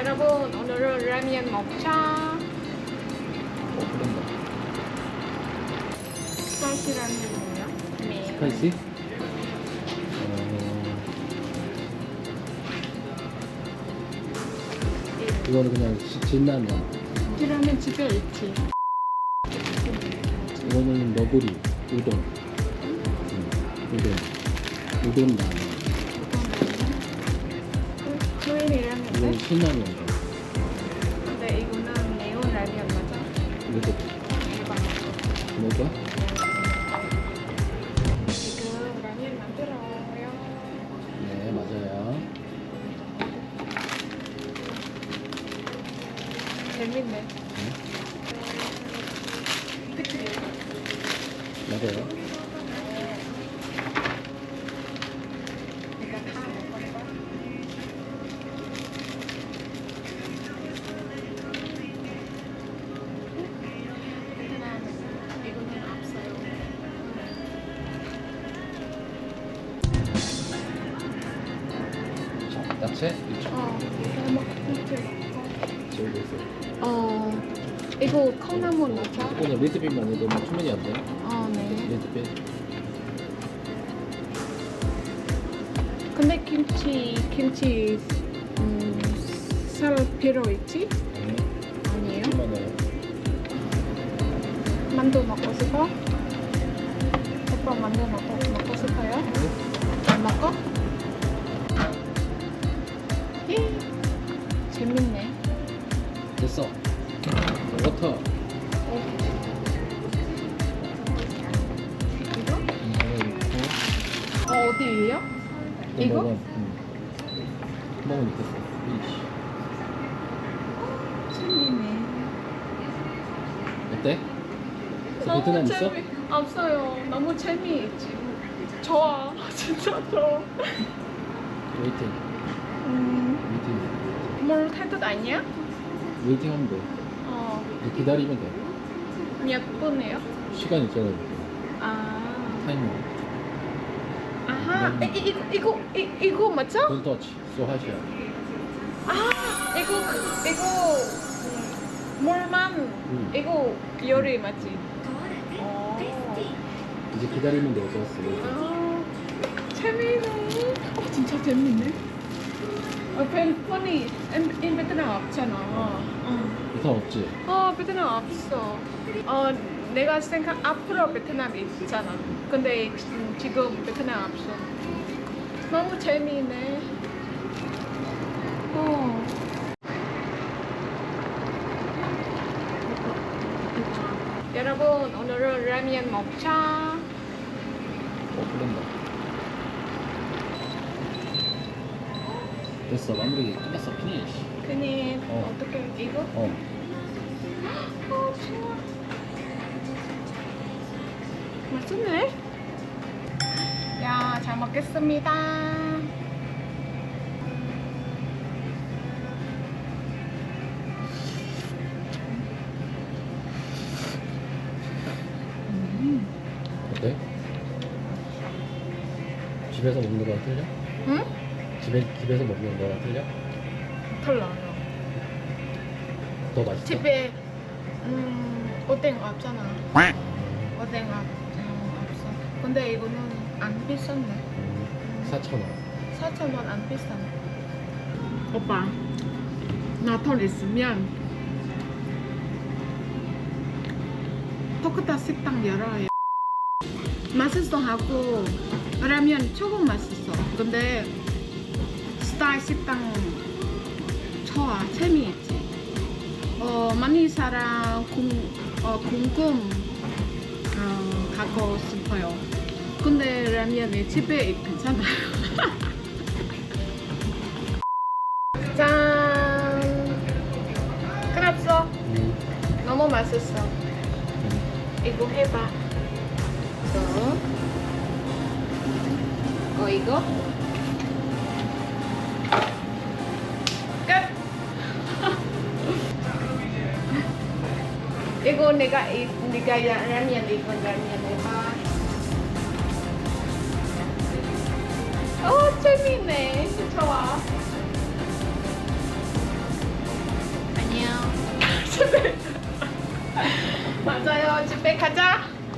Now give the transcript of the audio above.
여러분 오늘은 라면 먹자. 어, 그런다. 스파이시 라면이요? 네. 스파이시? 어, 이거는 그냥 시- 진라면. 이 라면 집에 있지. 이거는 너구리, 우동. 음, 우동. 우동 라면. 신라면. 근데 이거는 매운 라면 맞아? 이것도 먹어. 뭐가? 지금 라면 만들어요. 네, 맞아요. 재밌네. 네, 그치? 맞아요. 이쪽. 어. 저기 있어요. 어, 이거 콩나물 넣자. 오늘 레드빈만 해도 뭐 충분히 안 돼. 어, 네. 레드빈. 근데 김치, 김치, 음, 살 필요 있지? 네. 아니에요? 충분해요. 만두 먹고 싶어? 오빠 만두 먹고, 먹고 싶어요? 안 먹어? 예. 재밌네. 됐어. 워터. 이거? 이거 어, 어디에요? 이거? 먹어. 응. 먹으면 됐어. 이씨. 재밌네. 어때? 저 베트남 있어? 없어요. 너무 재미있지. 좋아. 진짜 좋아. 웨이팅. 음, 웨이팅. 뭘 해도 아니야? 웨이팅 하면 돼. 어, 기다리면 돼. 몇 분이에요? 시간 있잖아. 아, 타이머. 아하. 음. 이, 이, 이거, 이거, 이, 이거 맞죠? So 하시야. 아, 이거, 이거, 음, 물만, 음. 이거 요리 맞지? 어. 이제 기다리면 돼. 좋았어. 아, 재미있네. 어, 진짜 재밌네. 어, 팬분이 인 베트남 없잖아. 어. 부산 없지? 어, 베트남 없어. 어, 내가 생각 앞으로 베트남 있잖아. 근데 지- 지금 베트남 없어. 너무 재미있네. 어. 여러분 오늘은 라면 먹자. 어, 그런다. 됐어. 마무리 끝났어. 피니시. 그니 어. 어 떻게 이거? 어. 어 좋아. 맛있네. 야, 잘 먹겠습니다. 어때? 집에서 먹는 거랑 틀려? 응? 집에, 집에서 먹는 거랑 틀려? 달라요. 더 맛있어? 집에 음 오뎅 없잖아. 아, 오뎅 없, 음, 없어. 근데 이거는 안 비쌌네. 음, 4,000원. 4천 원 안 비싸네. 오빠, 나 돈 있으면 포크타 식당 열어요. 맛있어 하고 라면 조금 맛있어. 근데 스타일 식당 좋아, 재미있지. 어, 많이 사람 궁, 어, 궁금 어, 가고 싶어요. 근데 라면이 집에 괜찮아요. 짠! 끝났어. 음, 너무 맛있어. 음. 이거 해봐. 이거. 어, 이거. 이거 내가, 이, 내가 야- 라면, 이거 라면 해봐. 어, 재밌네.